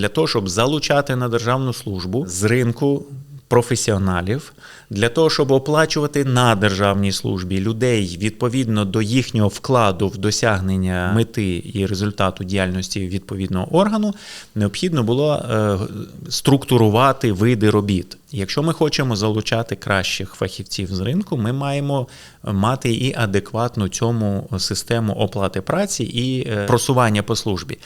для того, щоб залучати на державну службу з ринку професіоналів, для того, щоб оплачувати на державній службі людей відповідно до їхнього вкладу в досягнення мети і результату діяльності відповідного органу, необхідно було е, структурувати види робіт. Якщо ми хочемо залучати кращих фахівців з ринку, ми маємо мати і адекватну цьому систему оплати праці і е, просування по службі.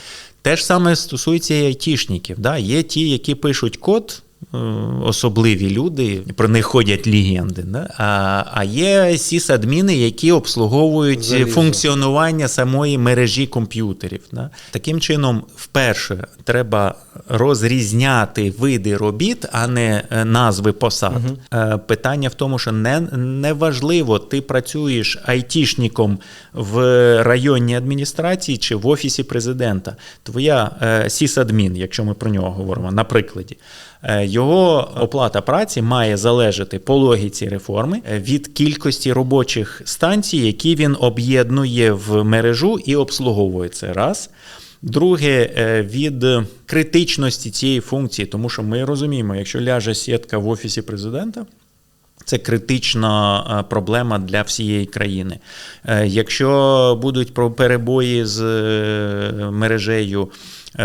Те ж саме стосується і айтішників. Да? Є ті, які пишуть код. Е, Особливі люди, про них ходять легенди. Да? А, а є сісадміни, які обслуговують Залізо. функціонування самої мережі комп'ютерів. Да? Таким чином, вперше треба розрізняти види робіт, а не е, назви посад. Е, Питання в тому, що не, не важливо, ти працюєш айтішником в районній адміністрації чи в офісі президента. Твоя сісадмін, якщо ми про нього говоримо, на прикладі. е, Його оплата праці має залежати по логіці реформи е, від кількості робочих станцій, які він об'єднує в мережу і обслуговує це раз. Друге, е, від критичності цієї функції, тому що ми розуміємо, якщо ляже сітка в офісі президента. Це критична е, проблема для всієї країни. Якщо будуть перебої з мережею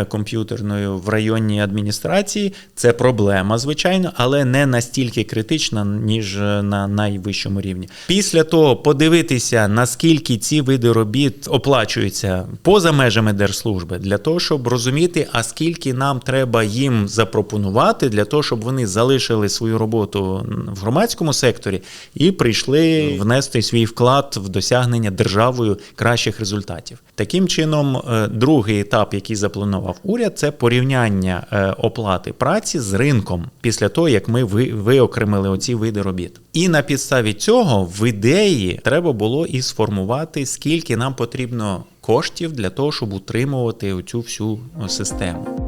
комп'ютерною в районній адміністрації, це проблема, звичайно, але не настільки критична, ніж е, на найвищому рівні. Після того подивитися, наскільки ці види робіт оплачуються поза межами держслужби, для того, щоб розуміти, а скільки нам треба їм запропонувати, для того, щоб вони залишили свою роботу в громадському секторі і прийшли внести свій вклад в досягнення державою кращих результатів. Таким чином, е, другий етап, який запланував уряд, це порівняння е, оплати праці з ринком після того, як ми ви- виокремили оці види робіт. І на підставі цього в ідеї треба було і сформувати, скільки нам потрібно коштів для того, щоб утримувати цю всю систему.